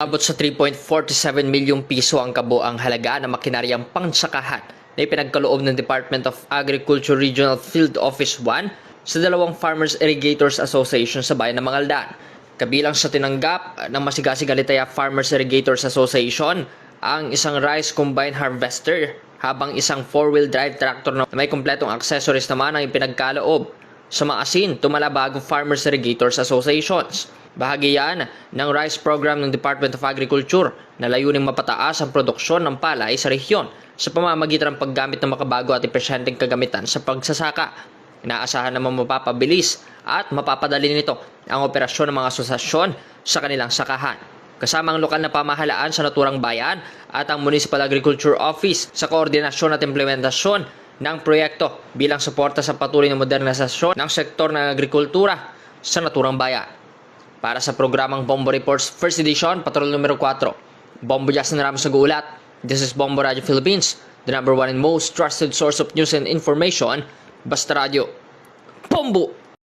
Abot sa 3.47 milyong piso ang kabuang halaga ng makinaryang pangsakahan na ipinagkaloob ng Department of Agriculture Regional Field Office 1 sa dalawang Farmers Irrigators Association sa bayan ng Mangaldan. Kabilang sa tinanggap ng Masigasig Alitaya Farmers Irrigators Association ang isang rice combine harvester habang isang four-wheel drive tractor na may kumpletong accessories naman ang ipinagkaloob sa Maasin, Tumalabago Farmers Irrigators Associations. Bahagi yan ng rice program ng Department of Agriculture na layuning mapataas ang produksyon ng palay sa rehiyon sa pamamagitan ng paggamit ng makabago at epesyenteng kagamitan sa pagsasaka. Inaasahan naman mapapabilis at mapapadali nito ang operasyon ng mga asosasyon sa kanilang sakahan. Kasama ang lokal na pamahalaan sa naturang bayan at ang Municipal Agriculture Office sa koordinasyon at implementasyon ng proyekto bilang suporta sa patuloy na modernisasyon ng sektor ng agrikultura sa naturang bayan. Para sa programang Bombo Reports First Edition, Patrol numero 4. Bombo Justin Ramos nag-uulat. This is Bombo Radio Philippines, the number one and most trusted source of news and information. Basta Radio. Bombo!